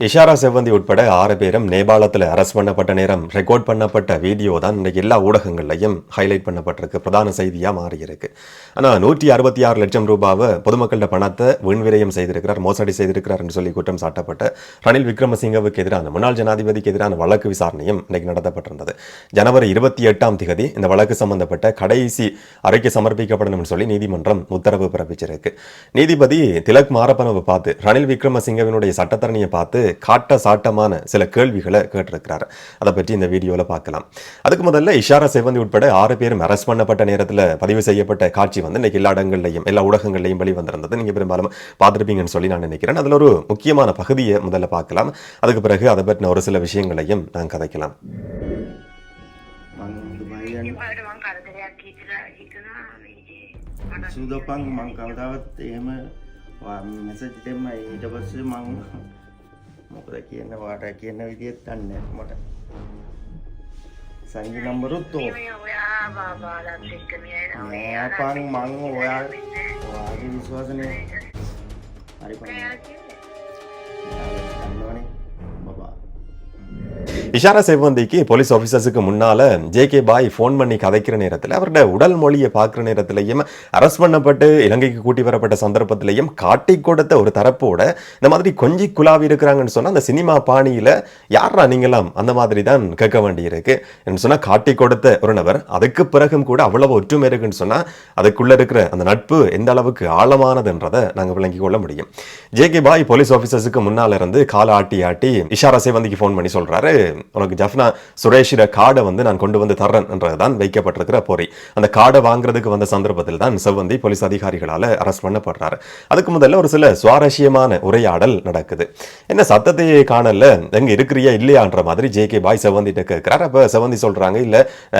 இஷாரா செவ்வந்தி உட்பட ஆறு பேரும் நேபாளத்தில் அரெஸ்ட் பண்ணப்பட்ட நேரம் ரெக்கார்ட் பண்ணப்பட்ட வீடியோ தான் இன்றைக்கு எல்லா ஊடகங்கள்லையும் ஹைலைட் பண்ணப்பட்டிருக்கு. பிரதான செய்தியாக மாறியிருக்கு. ஆனால் நூற்றி அறுபத்தி ஆறு லட்சம் ரூபாவை பொதுமக்களோட பணத்தை வீண்விரயம் செய்திருக்கிறார் மோசடி செய்திருக்கிறார் என்று சொல்லி குற்றம் சாட்டப்பட்ட ரணில் விக்ரமசிங்கவுக்கு எதிரான முன்னாள் ஜனாதிபதிக்கு எதிரான வழக்கு விசாரணையும் இன்றைக்கு நடத்தப்பட்டிருந்தது. ஜனவரி இருபத்தி எட்டாம் திகதி இந்த வழக்கு சம்பந்தப்பட்ட கடைசி அறிக்கை சமர்ப்பிக்கப்படணும்னு சொல்லி நீதிமன்றம் உத்தரவு பிறப்பிச்சிருக்கு. நீதிபதி திலக் மாரப்பனவை பார்த்து ரணில் விக்ரமசிங்கவினுடைய சட்டத்தரணியை பார்த்து காட்ட சாட்டமான சில கேள்விகளை கேட்டிருக்கிறார் அதை பற்றி இந்த வீடியோவில் பார்க்கலாம் அதுக்கு முதல்ல இஷாரா செவந்தி உட்பட ஆறு பேரும் அரெஸ்ட் பண்ணப்பட்ட நேரத்தில் பதிவு செய்யப்பட்ட காட்சி வந்து இன்னைக்கு எல்லா இடங்கள்லையும் எல்லா ஊடகங்கள்லையும் வெளிவந்திருந்தது நீங்கள் பெரும்பாலும் பார்த்துருப்பீங்கன்னு சொல்லி நான் நினைக்கிறேன் அதில் ஒரு முக்கியமான பகுதியை முதல்ல பார்க்கலாம் அதுக்கு பிறகு அதை பற்றின ஒரு சில விஷயங்களையும் நான் கதைக்கலாம் මං දුබයි යන්න පාට මං කරදරයක් හිතලා හිතනවා මේ මට සූදපන් මං කවදාවත් එහෙම මෙසජ් දෙම ඊට පස්සේ මං මොකද කියන්න වාට කියන්න විදිත් දන්න මට සංගි නම්බරුත් ඕ මේ ඔයා බාබාලත් එක්ක මේ නෑපන් මං ඔයා ඔයාගේ විශ්වාසනය හරි ප දන්නවනේ බබා இஷாரா சேவந்திக்கு போலீஸ் ஆஃபீஸர்ஸுக்கு முன்னால ஜே கே பாய் ஃபோன் பண்ணி கதைக்கிற நேரத்தில் அவரோட உடல் மொழியை பார்க்குற நேரத்திலையும் அரெஸ்ட் பண்ணப்பட்டு இலங்கைக்கு கூட்டி வரப்பட்ட சந்தர்ப்பத்திலையும் காட்டி கொடுத்த ஒரு தரப்போட இந்த மாதிரி கொஞ்சி குழாவி இருக்கிறாங்கன்னு சொன்னால் அந்த சினிமா பாணியில் யாரா நீங்களாம் அந்த மாதிரி தான் கேட்க வேண்டியிருக்கு என்று சொன்னால் காட்டி கொடுத்த ஒரு நபர். அதுக்கு பிறகும் கூட அவ்வளவு ஒற்றுமை இருக்குன்னு சொன்னால் அதுக்குள்ளே இருக்கிற அந்த நட்பு எந்த அளவுக்கு ஆழமானதுன்றதை நாங்கள் விளங்கிக் கொள்ள முடியும். ஜே கே பாய் போலீஸ் ஆஃபீஸர்ஸுக்கு முன்னால இருந்து காலை ஆட்டி ஆட்டி இஷாரா சேவந்திக்கு ஃபோன் பண்ணி சொல்கிறாரு உனக்கு ஜஃப்னா சுரேஷிட கார்டை வந்து நான் கொண்டு வந்து தர்றேன் என்றதுதான் வைக்கப்பட்டிருக்கிற பொறி அந்த கார்டை வாங்குறதுக்கு வந்த சந்தர்ப்பத்தில் தான் செவ்வந்தி போலீஸ் அதிகாரிகளால் அரெஸ்ட் பண்ணப்படுறாரு. அதுக்கு முதல்ல ஒரு சில சுவாரஸ்யமான உரையாடல் நடக்குது. என்ன சத்தத்தையே காணல எங்க இருக்கிறியா இல்லையான்ற மாதிரி ஜே கே பாய் செவந்திட்ட கேட்கிறார் அப்ப செவந்தி சொல்றாங்க இல்ல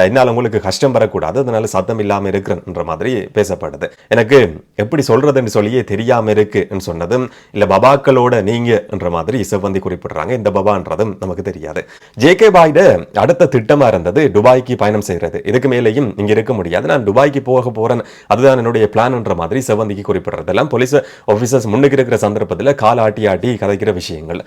என்னால் என்னால உங்களுக்கு கஷ்டம் வரக்கூடாது. அதனால சத்தம் இல்லாமல் இருக்கிறேன்ற மாதிரி பேசப்படுது. எனக்கு எப்படி சொல்றதுன்னு சொல்லியே தெரியாம இருக்குன்னு சொன்னதும் இல்ல பபாக்களோட நீங்க என்ற மாதிரி செவ்வந்தி குறிப்பிடுறாங்க. இந்த பபான்றதும் நமக்கு தெரியாது. ஜே கே பாய்ட அடுத்த திட்டமா இருந்தது துபாய்க்கு பயணம் செய்கிறது இதுக்கு மேலேயும் இங்க இருக்க முடியாது. நான் துபாய்க்கு போக போறேன். அதுதான் என்னுடைய பிளான்ன்ற மாதிரி செவ்வந்திக்கு குறிப்பிடுறது எல்லாம் போலீஸ் ஆஃபீஸர்ஸ் முன்னுக்கு இருக்கிற சந்தர்ப்பத்தில் கால் ஆட்டி ஆட்டி கதைக்கிற விஷயங்கள்.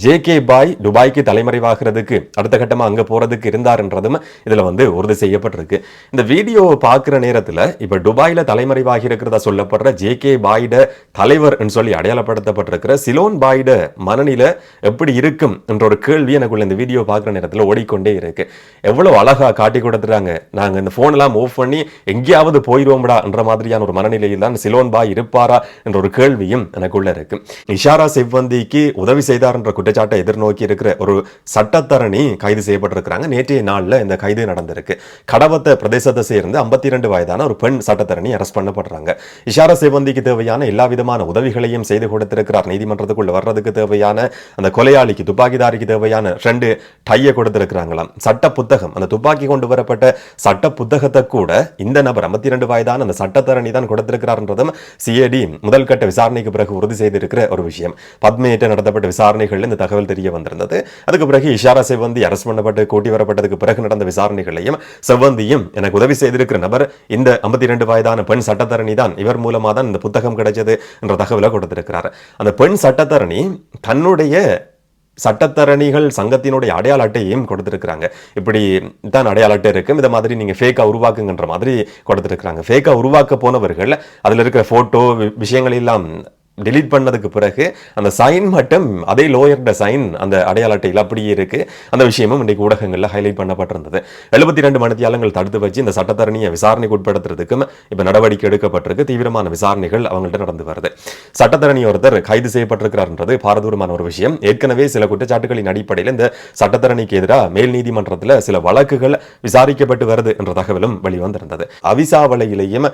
ஜே கே பாய் துபாய்க்கு தலைமறைவாகிறதுக்கு அடுத்த கட்டமாக அங்க போகிறதுக்கு இருந்தாருன்றதும் இதில் வந்து உறுதி செய்யப்பட்டிருக்கு. இந்த வீடியோவை பார்க்குற நேரத்தில் இப்போ துபாயில் தலைமறைவாகி இருக்கிறதா சொல்லப்படுற ஜே கே பாய்ட தலைவர்னு சொல்லி அடையாளப்படுத்தப்பட்டிருக்கிற சிலோன் பாய்ட மனநிலை எப்படி இருக்கும் என்ற ஒரு கேள்வி எனக்குள்ள இந்த வீடியோ பார்க்குற நேரத்தில் ஓடிக்கொண்டே இருக்கு. எவ்வளவு அழகா காட்டி கொடுத்துறாங்க நாங்கள் இந்த ஃபோனெல்லாம் எல்லாம் பண்ணி எங்கேயாவது போயிடுவோம்டா என்ற மாதிரியான ஒரு மனநிலையில் தான் சிலோன் பாய் இருப்பாரா என்ற ஒரு கேள்வியும் எனக்குள்ள இருக்கு. இஷாரா செவ்வந்திக்கு உதவி செய்தார் என்ற குற்றச்சாட்டை எதிர்நோக்கி இருக்கிற ஒரு சட்டத்தரணி கைது செய்யப்பட்டிருக்கிறாங்க. நேற்றைய நாளில் இந்த கைது நடந்திருக்கு. கடவத்த பிரதேசத்தை சேர்ந்து ஐம்பத்தி இரண்டு வயதான ஒரு பெண் சட்டத்தரணி அரெஸ்ட் பண்ணப்படுறாங்க. இஷாரா சிவந்திக்கு தேவையான எல்லா விதமான உதவிகளையும் செய்து கொடுத்திருக்கிறார். நீதிமன்றத்துக்குள்ள வர்றதுக்கு தேவையான அந்த கொலையாளிக்கு துப்பாக்கிதாரிக்கு தேவையான ரெண்டு டையை கொடுத்திருக்கிறாங்களாம். சட்ட புத்தகம் அந்த துப்பாக்கி கொண்டு வரப்பட்ட சட்ட புத்தகத்தை கூட இந்த நபர் ஐம்பத்தி இரண்டு வயதான அந்த சட்டத்தரணி தான் கொடுத்திருக்கிறார்ன்றதும் சிஏடி முதல் கட்ட விசாரணைக்கு பிறகு உறுதி செய்திருக்கிற ஒரு விஷயம். பத்மேட்ட நடத்தப்பட்ட விசாரணைகள் இந்த தகவல் தெரிய வந்திருந்தது. அதுக்கு பிறகு இஷாரா செவ்வந்தி அரசு பண்ணப்பட்டு கூட்டி வரப்பட்டதுக்கு பிறகு நடந்த விசாரணைகளையும் செவ்வந்தியும் எனக்கு உதவி செய்திருக்கிற நபர் இந்த ஐம்பத்தி இரண்டு வயதான பெண் சட்டத்தரணி தான். இவர் மூலமாக தான் இந்த புத்தகம் கிடைச்சது என்ற தகவலை கொடுத்திருக்கிறார். அந்த பெண் சட்டத்தரணி தன்னுடைய சட்டத்தரணிகள் சங்கத்தினுடைய அடையாள அட்டையையும் கொடுத்துருக்குறாங்க. இப்படி தான் அடையாள அட்டை இருக்கும். இந்த மாதிரி நீங்கள் ஃபேக்காக உருவாக்குங்கன்ற மாதிரி கொடுத்துருக்குறாங்க. ஃபேக்காக உருவாக்க போனவர்கள் அதில் இருக்கிற ஃபோட்டோ விஷயங்கள் எல்லாம் delete பண்ணதுக்கு பிறகு அந்த சைன் மட்டும் அதே லோயர்ட சைன் அந்த அடையாள அட்டையில் அப்படியே இருக்கு. அந்த விஷயமும் இன்றைக்கு ஊடகங்களில் ஹைலைட் பண்ணப்பட்டிருந்தது. எழுபத்தி ரெண்டு மணித்தியாலங்கள் தடுத்து வச்சு இந்த சட்டத்தரணியை விசாரணைக்கு உட்படுத்துறதுக்கும் இப்போ நடவடிக்கை எடுக்கப்பட்டிருக்கு. தீவிரமான விசாரணைகள் அவங்கள்ட்ட நடந்து வருது. சட்டத்தரணி ஒருத்தர் கைது செய்யப்பட்டிருக்கிறார்ன்றது பாரதூரமான ஒரு விஷயம். ஏற்கனவே சில குற்றச்சாட்டுகளின் அடிப்படையில் இந்த சட்டத்தரணிக்கு எதிராக மேல் நீதிமன்றத்தில் சில வழக்குகள் விசாரிக்கப்பட்டு வருது என்ற தகவலும் வெளிவந்திருந்தது. அவிசாவளையிலேயும்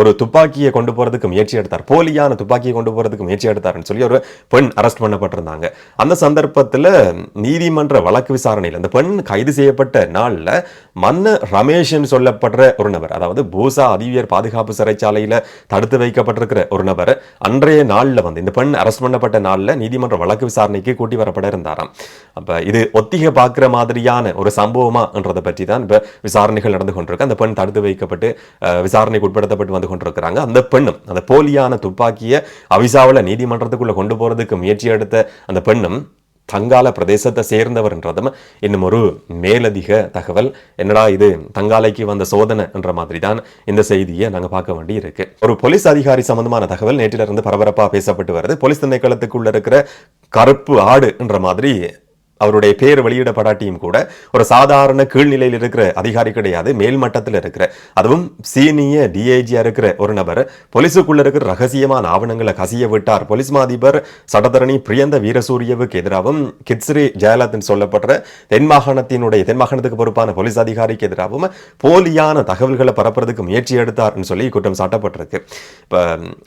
ஒரு துப்பாக்கியை கொண்டு போகிறதுக்கு முயற்சி எடுத்தார். போலியான துப்பாக்கியை கொண்டு போகிறதுக்கு முயற்சி எடுத்தாருன்னு சொல்லி ஒரு பெண் அரெஸ்ட் பண்ணப்பட்டிருந்தாங்க. அந்த சந்தர்ப்பத்தில் நீதிமன்ற வழக்கு விசாரணையில் அந்த பெண் கைது செய்யப்பட்ட நாளில் மன்ன ரமேஷ்னு சொல்லப்படுற ஒரு நபர் அதாவது பூசா அதிவியர் பாதுகாப்பு சிறைச்சாலையில தடுத்து வைக்கப்பட்டிருக்கிற ஒரு நபர் அன்றைய நாள்ல வந்து இந்த பெண் அரெஸ்ட் பண்ணப்பட்ட நாள்ல நீதிமன்ற வழக்கு விசாரணைக்கு கூட்டி வரப்பட இருந்தாராம். அப்ப இது ஒத்திகை பார்க்கிற மாதிரியான ஒரு சம்பவமான்றதை பற்றி தான் இப்போ விசாரணைகள் நடந்து கொண்டிருக்கு. அந்த பெண் தடுத்து வைக்கப்பட்டு விசாரணைக்கு உட்படுத்தப்பட்டு வந்து கொண்டிருக்கிறாங்க. அந்த பெண்ணும் அந்த போலியான துப்பாக்கிய அவிசாவுல நீதிமன்றத்துக்குள்ள கொண்டு போறதுக்கு முயற்சி எடுத்த அந்த பெண்ணும் தங்கால பிரதேசத்தை சேர்ந்தவர்ன்றதும் இன்னும் ஒரு மேலதிக தகவல். என்னடா இது தங்காலைக்கு வந்த சோதனை என்ற மாதிரி தான் இந்த செய்தியை நாங்கள் பார்க்க வேண்டி இருக்கு ஒரு போலீஸ் அதிகாரி சம்பந்தமான தகவல் நேற்றிலிருந்து பரபரப்பாக பேசப்பட்டு வருது. போலீஸ் திணைக்களத்துக்குள்ள இருக்கிற கருப்பு ஆடு என்ற மாதிரி அவருடைய பேர் வெளியிடப்படாட்டியும் கூட ஒரு சாதாரண கீழ்நிலையில் இருக்கிற அதிகாரி கிடையாது மேல் மட்டத்தில் இருக்கிற. அதுவும் சீனிய டிஐஜியா இருக்கிற ஒரு நபர். போலீஸுக்குள்ள இருக்கிற ரகசியமான ஆவணங்களை கசிய விட்டார். போலீஸ் மாதிபர் சடதரணி சட்டத்தரணி பிரியந்த வீரசூரியவுக்கு எதிராகவும் கிட்ஸ்ரி ஜெயலலிதன் சொல்லப்படுற தென் மாகாணத்தினுடைய தென் மாகாணத்துக்கு பொறுப்பான போலீஸ் அதிகாரிக்கு எதிராகவும் போலியான தகவல்களை பரப்புறதுக்கு முயற்சி எடுத்தார்னு சொல்லி குற்றம் சாட்டப்பட்டிருக்கு. இப்போ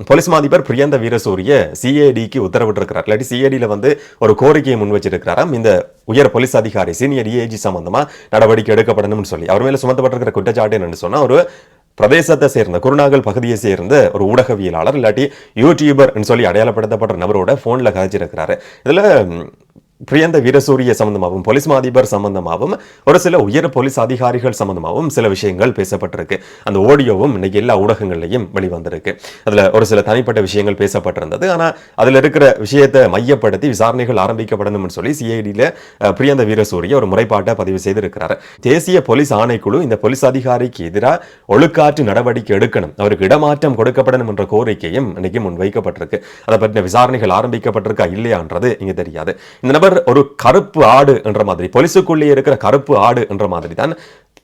போலீஸ் மாதிபர் பிரியந்த வீரசூரிய சிஏடிக்கு உத்தரவிட்டிருக்கிறார். இல்லாட்டி சிஏடியில் வந்து ஒரு கோரிக்கையை முன் வச்சிருக்கிறாராம் இந்த உயர் போலீஸ் அதிகாரி சீனியர் ஏஜி சம்பந்தமா நடவடிக்கை எடுக்கப்படணும்னு சொல்லி அவர் மேல சுமத்தப்பட்டிருக்கிற குற்றச்சாட்டு என்னன்னு சொன்னா ஒரு பிரதேசத்தை சேர்ந்த குருநாகல் பகுதியை சேர்ந்த ஒரு ஊடகவியலாளர் இல்லாட்டி யூடியூபர் சொல்லி அடையாளப்படுத்தப்பட்ட நபரோட போன்ல கதைச்சிருக்கிறாரு. இதுல பிரியந்த வீரசூரிய சம்பந்தமாகவும் போலீஸ் மா அதிபர் சம்பந்தமாகவும் ஒரு சில உயர் போலீஸ் அதிகாரிகள் சம்பந்தமாகவும் சில விஷயங்கள் பேசப்பட்டிருக்கு. அந்த ஆடியோவும் இன்னைக்கு எல்லா ஊடகங்கள்லையும் வெளிவந்திருக்கு. அதில் ஒரு சில தனிப்பட்ட விஷயங்கள் பேசப்பட்டிருந்தது. ஆனால் அதில் இருக்கிற விஷயத்தை மையப்படுத்தி விசாரணைகள் ஆரம்பிக்கப்படணும்னு சொல்லி சிஐடியில் பிரியந்த வீரசூரிய ஒரு முறைப்பாட்டை பதிவு செய்திருக்கிறார். தேசிய போலீஸ் ஆணைக்குழு இந்த போலீஸ் அதிகாரிக்கு எதிராக ஒழுக்காற்று நடவடிக்கை எடுக்கணும். அவருக்கு இடமாற்றம் கொடுக்கப்படணும் என்ற கோரிக்கையும் இன்னைக்கு முன்வைக்கப்பட்டிருக்கு. அதை பற்றின விசாரணைகள் ஆரம்பிக்கப்பட்டிருக்கா இல்லையான்றது இங்கே தெரியாது. இந்த நபர் ஒரு கருப்பு ஆடு என்ற மாதிரி பொலிசுக்குள்ளே இருக்கிற கருப்பு ஆடு என்ற மாதிரி தான்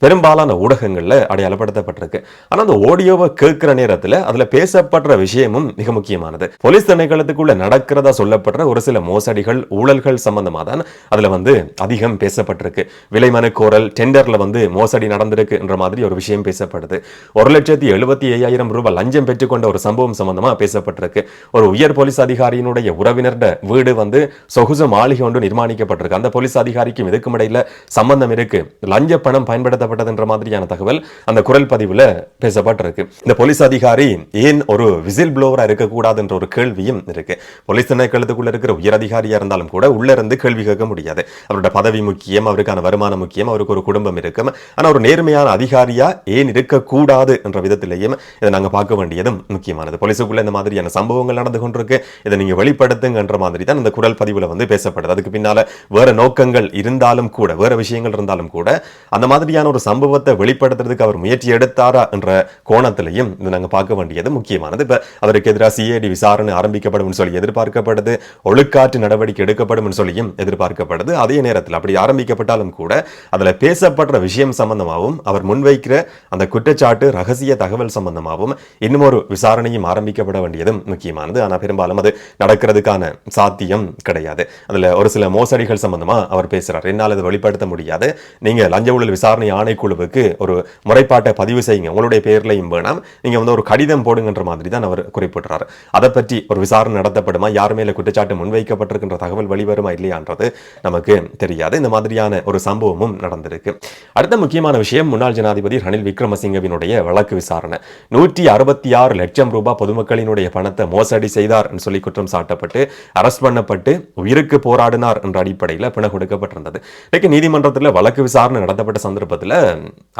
பெரும்பாலான ஊடகங்களில் அடையாளப்படுத்தப்பட்டிருக்கு. ஆனால் அந்த ஓடியோவை கேட்கிற நேரத்தில் அதில் பேசப்படுற விஷயமும் மிக முக்கியமானது. போலீஸ் திணைக்களத்துக்குள்ள நடக்கிறதா சொல்லப்படுற ஒரு சில மோசடிகள் ஊழல்கள் சம்பந்தமா தான் அதில் வந்து அதிகம் பேசப்பட்டிருக்கு. விலை மனு கோரல் டெண்டரில் வந்து மோசடி நடந்திருக்கு என்ற மாதிரி ஒரு விஷயம் பேசப்படுது. ஒரு லட்சத்தி எழுபத்தி ஐயாயிரம் ரூபாய் லஞ்சம் பெற்றுக்கொண்ட ஒரு சம்பவம் சம்பந்தமா பேசப்பட்டிருக்கு. ஒரு உயர் போலீஸ் அதிகாரியினுடைய உறவினர்ட வீடு வந்து சொகுசு மாளிகை ஒன்று நிர்மாணிக்கப்பட்டிருக்கு. அந்த போலீஸ் அதிகாரிக்கும் இதுக்கும் இடையில சம்பந்தம் இருக்கு. லஞ்ச பணம் பயன்படுத்த பயன்படுத்தப்பட்டதுன்ற மாதிரியான தகவல் அந்த குரல் பதிவில் பேசப்பட்டிருக்கு. இந்த போலீஸ் அதிகாரி ஏன் ஒரு விசில் ப்ளோவரா இருக்கக்கூடாதுன்ற ஒரு கேள்வியும் இருக்கு. போலீஸ் திணைக்களத்துக்குள்ள இருக்கிற உயர் அதிகாரியா இருந்தாலும் கூட உள்ள இருந்து கேள்வி கேட்க முடியாது. அவரோட பதவி முக்கியம் அவருக்கான வருமானம் முக்கியம் அவருக்கு ஒரு குடும்பம் இருக்கும். ஆனால் ஒரு நேர்மையான அதிகாரியா ஏன் இருக்கக்கூடாது என்ற விதத்திலேயும் இதை நாங்கள் பார்க்க வேண்டியதும் முக்கியமானது. போலீஸுக்குள்ள இந்த மாதிரியான சம்பவங்கள் நடந்து கொண்டிருக்கு. இதை நீங்கள் வெளிப்படுத்துங்கன்ற மாதிரி தான் இந்த குரல் பதிவில் வந்து பேசப்படுது அதுக்கு பின்னால் வேற நோக்கங்கள் இருந்தாலும் கூட வேற விஷயங்கள் இருந்தாலும் கூட அந்த மாதிரியான ஒரு சம்பவத்தை வெளிப்படுத்துறதுக்கு அவர் முயற்சி எடுத்தாரா என்ற கோணத்திலையும் இது நாங்கள் பார்க்க வேண்டியது முக்கியமானது. இப்போ அவருக்கு எதிராக சிஐடி விசாரணை ஆரம்பிக்கப்படும் சொல்லி எதிர்பார்க்கப்படுது. ஒழுக்காற்று நடவடிக்கை எடுக்கப்படும் சொல்லியும் எதிர்பார்க்கப்படுது. அதே நேரத்தில் அப்படி ஆரம்பிக்கப்பட்டாலும் கூட அதில் பேசப்படுற விஷயம் சம்பந்தமாகவும் அவர் முன்வைக்கிற அந்த குற்றச்சாட்டு ரகசிய தகவல் சம்பந்தமாகவும் இன்னும் ஒரு விசாரணையும் ஆரம்பிக்கப்பட வேண்டியதும் முக்கியமானது. ஆனால் பெரும்பாலும் அது நடக்கிறதுக்கான சாத்தியம் கிடையாது. அதில் ஒரு சில மோசடிகள் சம்பந்தமாக அவர் பேசுகிறார் என்னால் அதை வெளிப்படுத்த முடியாது. நீங்கள் லஞ்ச ஊழல் விசாரணை ஆணைக்குழுவுக்கு ஒரு முறைப்பாட்டை பதிவு செய்யுங்க. உங்களுடைய பேர்லையும் வேணாம். நீங்கள் வந்து ஒரு கடிதம் போடுங்கன்ற மாதிரி தான் அவர் குறிப்பிட்றாரு. அதை பற்றி ஒரு விசாரணை நடத்தப்படுமா? யார் மேல குற்றச்சாட்டு முன்வைக்கப்பட்டிருக்கின்ற தகவல் வெளிவருமா இல்லையான்றது நமக்கு தெரியாது. இந்த மாதிரியான ஒரு சம்பவமும் நடந்திருக்கு. அடுத்த முக்கியமான விஷயம் முன்னாள் ஜனாதிபதி ரணில் விக்ரமசிங்கவினுடைய வழக்கு விசாரணை. நூற்றி அறுபத்தி ஆறு லட்சம் ரூபாய் பொதுமக்களினுடைய பணத்தை மோசடி செய்தார் என்று சொல்லி குற்றம் சாட்டப்பட்டு அரஸ்ட் பண்ணப்பட்டு உயிருக்கு போராடினார் என்ற அடிப்படையில் பிணை கொடுக்கப்பட்டிருந்தது. இன்னைக்கு நீதிமன்றத்தில் வழக்கு விசாரணை நடத்தப்பட்ட சந்தர்ப்பத்தில்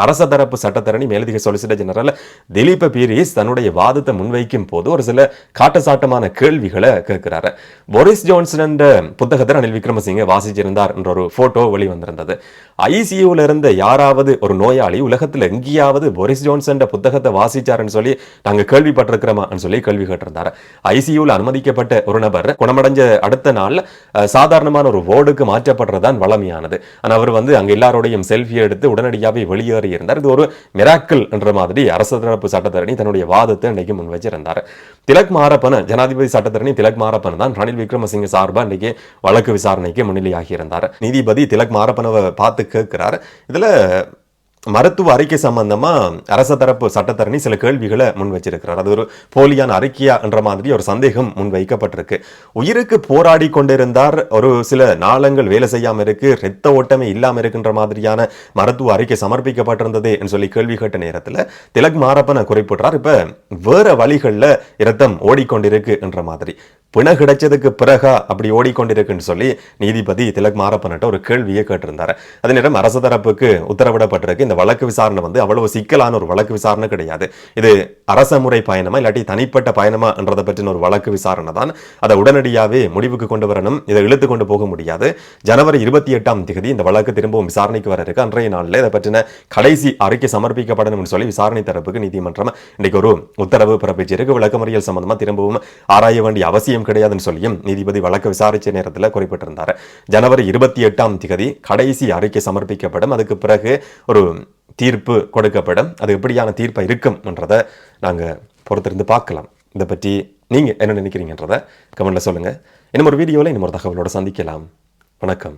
அரச தரப்பு சட்டத்தரணி மேலதிக சொலிசிட்டர் ஜெனரல் திலீப பீரிஸ் தன்னுடைய வாதத்தை முன்வைக்கும் போது ஒரு சில காட்டசாட்டமான கேள்விகளை கேட்கிறாரு. போரிஸ் ஜான்சன் என்ற புத்தகத்தை ரணில் விக்ரமசிங்க வாசிச்சிருந்தார் என்ற ஒரு போட்டோ வெளிவந்திருந்தது. ஐசியூவில் இருந்த யாராவது ஒரு நோயாளி உலகத்தில் எங்கேயாவது போரிஸ் ஜான்சன் புத்தகத்தை வாசிச்சாருன்னு சொல்லி நாங்கள் கேள்விப்பட்டிருக்கிறோமான்னு சொல்லி கேள்வி கேட்டிருந்தாரு. ஐசியூவில் அனுமதிக்கப்பட்ட ஒரு நபர் குணமடைஞ்ச அடுத்த நாள் சாதாரணமான ஒரு வார்டுக்கு மாற்றப்படுறதான் வளமையானது. ஆனால் அவர் வந்து அங்கே எல்லாரோடையும் செல்ஃபி எடுத்து உடனடியாக உடனடியாகவே வெளியேறி இருந்தார். இது ஒரு மிராக்கிள் என்ற மாதிரி அரசு தரப்பு சட்டத்தரணி தன்னுடைய வாதத்தை இன்னைக்கு முன் வச்சிருந்தார் திலக் மாரப்பன ஜனாதிபதி சட்டத்தரணி திலக் மாரப்பன் தான் ரணில் விக்ரமசிங்க சார்பா இன்னைக்கு வழக்கு விசாரணைக்கு முன்னிலையாகி இருந்தார். நீதிபதி திலக் மாரப்பனவை பார்த்து கேட்கிறார். இதுல மருத்துவ அறிக்கை சம்பந்தமா அரச தரப்பு சட்டத்தரணி சில கேள்விகளை முன் வச்சிருக்கிறார் அது ஒரு போலியான அறிக்கையா என்ற மாதிரி ஒரு சந்தேகம் முன் வைக்கப்பட்டிருக்கு உயிருக்கு போராடி கொண்டிருந்தார் ஒரு சில நாளங்கள் வேலை செய்யாம இருக்கு ரத்த ஓட்டமே இல்லாம இருக்குன்ற மாதிரியான மருத்துவ அறிக்கை சமர்ப்பிக்கப்பட்டிருந்ததே என்று சொல்லி கேள்வி கேட்ட நேரத்துல திலக் மாரப்பன குறிப்பிடுறார். இப்ப வேற வழிகள்ல இரத்தம் ஓடிக்கொண்டிருக்கு என்ற மாதிரி. பிண கிடைச்சதுக்கு பிறகா அப்படி ஓடிக்கொண்டிருக்குன்னு சொல்லி நீதிபதி திலக் மாரப்பன்ட்ட ஒரு கேள்வியை கேட்டிருந்தார். அதே நேரம் அரசு தரப்புக்கு உத்தரவிடப்பட்டிருக்கு. இந்த வழக்கு விசாரணை வந்து அவ்வளவு சிக்கலான ஒரு வழக்கு விசாரணை கிடையாது. இது அரச முறை பயணமா இல்லாட்டி தனிப்பட்ட பயணமா என்றதை பற்றின ஒரு வழக்கு விசாரணை தான். அதை உடனடியாகவே முடிவுக்கு கொண்டு வரணும். இதை இழுத்து கொண்டு போக முடியாது. ஜனவரி இருபத்தி எட்டாம் தேதி இந்த வழக்கு திரும்பவும் விசாரணைக்கு வர இருக்கு. அன்றைய நாளில் இதை பற்றின கடைசி அறிக்கை சமர்ப்பிக்கப்படணும்னு சொல்லி விசாரணை தரப்புக்கு நீதிமன்றம் இன்னைக்கு ஒரு உத்தரவு பிறப்பிச்சிருக்கு. விளக்கமறியல் சம்பந்தமா திரும்பவும் ஆராய வேண்டிய அவசியம் கிடையாதுன்னு சொல்லியும் நீதிபதி வழக்கு விசாரிச்ச நேரத்தில் குறிப்பிட்டிருந்தார். ஜனவரி இருபத்தி எட்டாம் தேதி கடைசி அறிக்கை சமர்ப்பிக்கப்படும். அதுக்கு பிறகு ஒரு தீர்ப்பு கொடுக்கப்படும். அது எப்படியான தீர்ப்பாக இருக்கும் என்றதை நாங்க பொறுத்திருந்து பார்க்கலாம். இதை பற்றி நீங்க என்ன நினைக்கிறீங்கன்றதை கமெண்டில் சொல்லுங்க. இன்னும் ஒரு வீடியோவில் இன்னும் ஒரு தகவலோட சந்திக்கலாம். வணக்கம்.